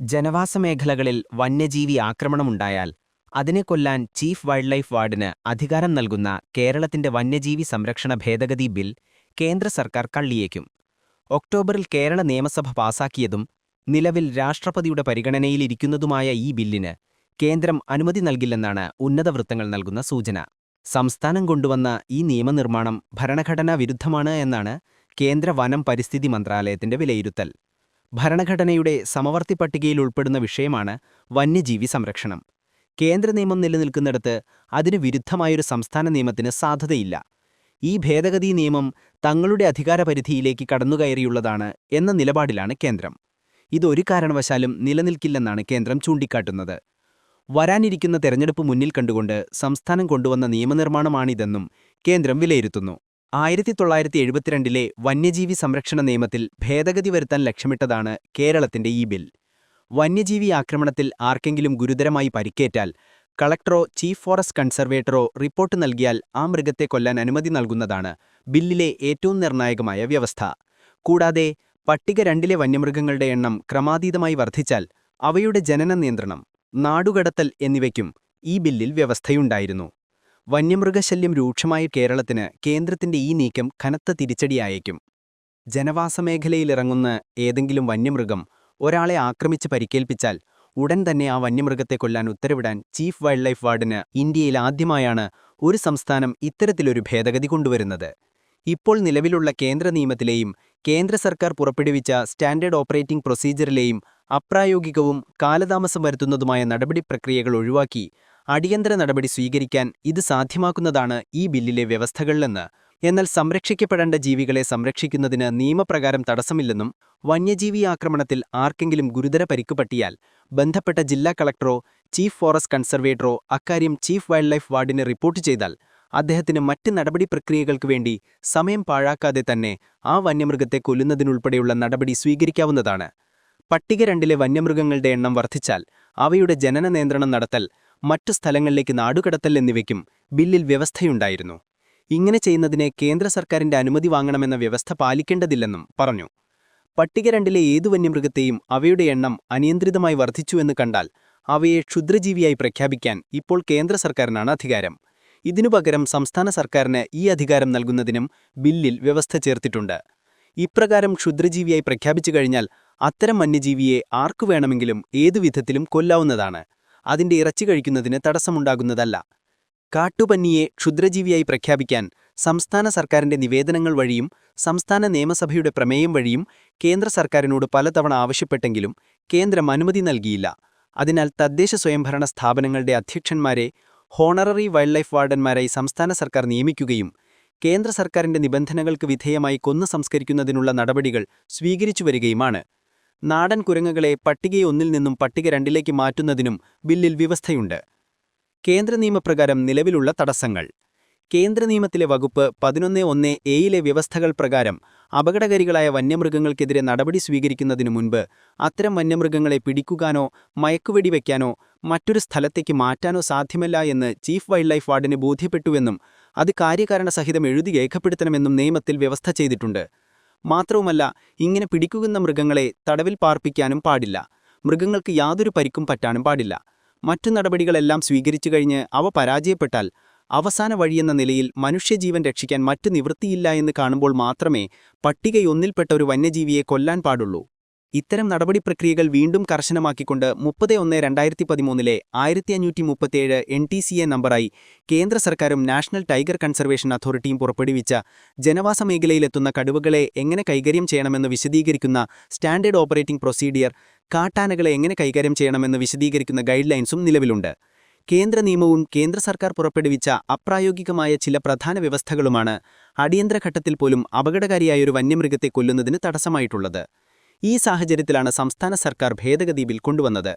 ജനവാസമേഖലകളിൽ വന്യജീവി ആക്രമണമുണ്ടായാൽ അതിനെ കൊല്ലാൻ ചീഫ് വൈൽഡ് ലൈഫ് വാർഡിന് അധികാരം നൽകുന്ന കേരളത്തിന്റെ വന്യജീവി സംരക്ഷണ ഭേദഗതി ബിൽ കേന്ദ്ര സർക്കാർ കള്ളിയേക്കും. ഒക്ടോബറിൽ കേരള നിയമസഭ പാസാക്കിയതും നിലവിൽ രാഷ്ട്രപതിയുടെ പരിഗണനയിലിരിക്കുന്നതുമായ ഈ ബില്ലിന് കേന്ദ്രം അനുമതി നൽകില്ലെന്നാണ് ഉന്നത വൃത്തങ്ങൾ നൽകുന്ന സൂചന. സംസ്ഥാനം കൊണ്ടുവന്ന ഈ നിയമനിർമ്മാണം ഭരണഘടനാ വിരുദ്ധമാണ് എന്നാണ് കേന്ദ്ര വനം പരിസ്ഥിതി മന്ത്രാലയത്തിന്റെ വിലയിരുത്തൽ. ഭരണഘടനയുടെ സമവർത്തി പട്ടികയിൽ ഉൾപ്പെടുന്ന വിഷയമാണ് വന്യജീവി സംരക്ഷണം. കേന്ദ്ര നിയമം നിലനിൽക്കുന്നിടത്ത് അതിനു വിരുദ്ധമായൊരു സംസ്ഥാന നിയമത്തിന് സാധ്യതയില്ല. ഈ ഭേദഗതി നിയമം തങ്ങളുടെ അധികാരപരിധിയിലേക്ക് കടന്നുകയറിയുള്ളതാണ് എന്ന നിലപാടിലാണ് കേന്ദ്രം. ഇതൊരു കാരണവശാലും നിലനിൽക്കില്ലെന്നാണ് കേന്ദ്രം ചൂണ്ടിക്കാട്ടുന്നത്. വരാനിരിക്കുന്ന തെരഞ്ഞെടുപ്പ് മുന്നിൽ കണ്ടുകൊണ്ട് സംസ്ഥാനം കൊണ്ടുവന്ന നിയമനിർമ്മാണമാണിതെന്നും കേന്ദ്രം വിലയിരുത്തുന്നു. ആയിരത്തി തൊള്ളായിരത്തി എഴുപത്തിരണ്ടിലെ വന്യജീവി സംരക്ഷണ നിയമത്തിൽ ഭേദഗതി വരുത്താൻ ലക്ഷ്യമിട്ടതാണ് കേരളത്തിന്റെ ഈ ബിൽ. വന്യജീവി ആക്രമണത്തിൽ ആർക്കെങ്കിലും ഗുരുതരമായി പരിക്കേറ്റാൽ കളക്ടറോ ചീഫ് ഫോറസ്റ്റ് കൺസർവേറ്ററോ റിപ്പോർട്ട് നൽകിയാൽ ആ മൃഗത്തെ കൊല്ലാൻ അനുമതി നൽകുന്നതാണ് ബില്ലിലെ ഏറ്റവും നിർണായകമായ വ്യവസ്ഥ. കൂടാതെ പട്ടിക രണ്ടിലെ വന്യമൃഗങ്ങളുടെ എണ്ണം ക്രമാതീതമായി വർദ്ധിച്ചാൽ അവയുടെ ജനന നിയന്ത്രണം നാടുകടത്തൽ എന്നിവയ്ക്കും ഈ ബില്ലിൽ വ്യവസ്ഥയുണ്ടായിരുന്നു. വന്യമൃഗശല്യം രൂക്ഷമായ കേരളത്തിന് കേന്ദ്രത്തിന്റെ ഈ നീക്കം കനത്ത തിരിച്ചടിയായേക്കും. ജനവാസമേഖലയിലിറങ്ങുന്ന ഏതെങ്കിലും വന്യമൃഗം ഒരാളെ ആക്രമിച്ച് പരിക്കേൽപ്പിച്ചാൽ ഉടൻ തന്നെ ആ വന്യമൃഗത്തെ കൊല്ലാൻ ഉത്തരവിടാൻ ചീഫ് വൈൽഡ് ലൈഫ് വാർഡിന് ഇന്ത്യയിൽ ആദ്യമായാണ് ഒരു സംസ്ഥാനം ഇത്തരത്തിലൊരു ഭേദഗതി കൊണ്ടുവരുന്നത്. ഇപ്പോൾ നിലവിലുള്ള കേന്ദ്ര നിയമത്തിലെയും കേന്ദ്ര സർക്കാർ പുറപ്പെടുവിച്ച സ്റ്റാൻഡേർഡ് ഓപ്പറേറ്റിംഗ് പ്രൊസീജിയറിലെയും അപ്രായോഗികവും കാലതാമസം വരുത്തുന്നതുമായ നടപടി പ്രക്രിയകൾ ഒഴിവാക്കി അടിയന്തര നടപടി സ്വീകരിക്കാൻ ഇത് സാധ്യമാക്കുന്നതാണ് ഈ ബില്ലിലെ വ്യവസ്ഥകളിലെന്ന്. എന്നാൽ സംരക്ഷിക്കപ്പെടേണ്ട ജീവികളെ സംരക്ഷിക്കുന്നതിന് നിയമപ്രകാരം തടസ്സമില്ലെന്നും വന്യജീവി ആക്രമണത്തിൽ ആർക്കെങ്കിലും ഗുരുതര പരിക്കുപട്ടിയാൽ ബന്ധപ്പെട്ട ജില്ലാ കളക്ടറോ ചീഫ് ഫോറസ്റ്റ് കൺസർവേറ്ററോ അക്കാര്യം ചീഫ് വൈൽഡ് ലൈഫ് വാർഡിന് റിപ്പോർട്ട് ചെയ്താൽ അദ്ദേഹത്തിന് മറ്റ് നടപടി പ്രക്രിയകൾക്ക് വേണ്ടി സമയം പാഴാക്കാതെ തന്നെ ആ വന്യമൃഗത്തെ കൊല്ലുന്നതിനുൾപ്പെടെയുള്ള നടപടി സ്വീകരിക്കാവുന്നതാണ്. പട്ടിക രണ്ടിലെ വന്യമൃഗങ്ങളുടെ എണ്ണം വർദ്ധിച്ചാൽ അവയുടെ ജനന നിയന്ത്രണം നടത്തൽ മറ്റു സ്ഥലങ്ങളിലേക്ക് നാടുകടത്തൽ എന്നിവയ്ക്കും ബില്ലിൽ വ്യവസ്ഥയുണ്ടായിരുന്നു. ഇങ്ങനെ ചെയ്യുന്നതിനെ കേന്ദ്ര സർക്കാരിന്റെ അനുമതി വാങ്ങണമെന്ന വ്യവസ്ഥ പാലിക്കേണ്ടതില്ലെന്നും പറഞ്ഞു. പട്ടിക രണ്ടിലെ ഏതു വന്യമൃഗത്തെയും അവയുടെ എണ്ണം അനിയന്ത്രിതമായി വർദ്ധിച്ചുവെന്ന് കണ്ടാൽ അവയെ ക്ഷുദ്രജീവിയായി പ്രഖ്യാപിക്കാൻ ഇപ്പോൾ കേന്ദ്ര സർക്കാരിനാണ് അധികാരം. ഇതിനു പകരം സംസ്ഥാന സർക്കാരിന് ഈ അധികാരം നൽകുന്നതിനും ബില്ലിൽ വ്യവസ്ഥ ചേർത്തിട്ടുണ്ട്. ഇപ്രകാരം ക്ഷുദ്രജീവിയായി പ്രഖ്യാപിച്ചു കഴിഞ്ഞാൽ അത്തരം വന്യജീവിയെ ആർക്കു വേണമെങ്കിലും ഏതുവിധത്തിലും കൊല്ലാവുന്നതാണ്. അതിന്റെ ഇറച്ചി കഴിക്കുന്നതിന് തടസ്സമുണ്ടാകുന്നതല്ല. കാട്ടുപന്നിയെ ക്ഷുദ്രജീവിയായി പ്രഖ്യാപിക്കാൻ സംസ്ഥാന സർക്കാരിന്റെ നിവേദനങ്ങൾ വഴിയും സംസ്ഥാന നിയമസഭയുടെ പ്രമേയം വഴിയും കേന്ദ്ര സർക്കാരിനോട് പലതവണ ആവശ്യപ്പെട്ടെങ്കിലും കേന്ദ്രം അനുമതി നൽകിയില്ല. അതിനാൽ തദ്ദേശ സ്വയംഭരണ സ്ഥാപനങ്ങളുടെ അധ്യക്ഷന്മാരെ ഹോണററി വൈൽഡ് ലൈഫ് വാർഡന്മാരായി സംസ്ഥാന സർക്കാർ നിയമിക്കുകയും കേന്ദ്ര സർക്കാരിന്റെ നിബന്ധനകൾക്ക് വിധേയമായി കൊന്നു സംസ്കരിക്കുന്നതിനുള്ള നടപടികൾ സ്വീകരിച്ചുവരികയുമാണ് നാടൻ കുരങ്ങുകളെ പട്ടികയൊന്നിൽ നിന്നും പട്ടിക രണ്ടിലേക്ക് മാറ്റുന്നതിനും ബില്ലിൽ വ്യവസ്ഥയുണ്ട്. കേന്ദ്ര നിയമപ്രകാരം നിലവിലുള്ള തടസ്സങ്ങൾ. കേന്ദ്ര നിയമത്തിലെ വകുപ്പ് പതിനൊന്ന് ഒന്ന് എയിലെ വ്യവസ്ഥകൾ പ്രകാരം അപകടകാരികളായ വന്യമൃഗങ്ങൾക്കെതിരെ നടപടി സ്വീകരിക്കുന്നതിനു മുൻപ് അത്തരം വന്യമൃഗങ്ങളെ പിടിക്കുവാനോ മയക്കുവെടിവെക്കാനോ മറ്റൊരു സ്ഥലത്തേക്ക് മാറ്റാനോ സാധ്യമല്ല എന്ന് ചീഫ് വൈൽഡ് ലൈഫ് വാർഡിന് ബോധ്യപ്പെട്ടുവെന്നും അത് കാര്യകാരണ സഹിതം എഴുതി രേഖപ്പെടുത്തണമെന്നും നിയമത്തിൽ വ്യവസ്ഥ ചെയ്തിട്ടുണ്ട്. മാത്രവുമല്ല ഇങ്ങനെ പിടിക്കുന്ന മൃഗങ്ങളെ തടവിൽ പാർപ്പിക്കാനും പാടില്ല. മൃഗങ്ങൾക്ക് യാതൊരു പരിക്കും പറ്റാനും പാടില്ല. മറ്റു നടപടികളെല്ലാം സ്വീകരിച്ചു കഴിഞ്ഞ് അവ പരാജയപ്പെട്ടാൽ അവസാന വഴിയെന്ന നിലയിൽ മനുഷ്യജീവൻ രക്ഷിക്കാൻ മറ്റു നിവൃത്തിയില്ല എന്ന് കാണുമ്പോൾ മാത്രമേ പട്ടികയൊന്നിൽപ്പെട്ട ഒരു വന്യജീവിയെ കൊല്ലാൻ പാടുള്ളൂ. ഇത്തരം നടപടി പ്രക്രിയകൾ വീണ്ടും കർശനമാക്കിക്കൊണ്ട് മുപ്പത് ഒന്ന് രണ്ടായിരത്തി പതിമൂന്നിലെ ആയിരത്തി അഞ്ഞൂറ്റി മുപ്പത്തിയേഴ് എൻ ടി സി എ നമ്പറായി കേന്ദ്ര സർക്കാരും നാഷണൽ ടൈഗർ കൺസർവേഷൻ അതോറിറ്റിയും പുറപ്പെടുവിച്ച ജനവാസ മേഖലയിലെത്തുന്ന കടുവകളെ എങ്ങനെ കൈകാര്യം ചെയ്യണമെന്ന് വിശദീകരിക്കുന്ന സ്റ്റാൻഡേർഡ് ഓപ്പറേറ്റിംഗ് പ്രൊസീഡിയർ കാട്ടാനകളെ എങ്ങനെ കൈകാര്യം ചെയ്യണമെന്ന് വിശദീകരിക്കുന്ന ഗൈഡ് ലൈൻസും നിലവിലുണ്ട്. കേന്ദ്ര നിയമവും കേന്ദ്ര സർക്കാർ പുറപ്പെടുവിച്ച അപ്രായോഗികമായ ചില പ്രധാന വ്യവസ്ഥകളുമാണ് അടിയന്തരഘട്ടത്തിൽ പോലും അപകടകാരിയായൊരു വന്യമൃഗത്തെ കൊല്ലുന്നതിന് തടസ്സമായിട്ടുള്ളത്. ഈ സാഹചര്യത്തിലാണ് സംസ്ഥാന സർക്കാർ ഭേദഗതി ബിൽ കൊണ്ടുവന്നത്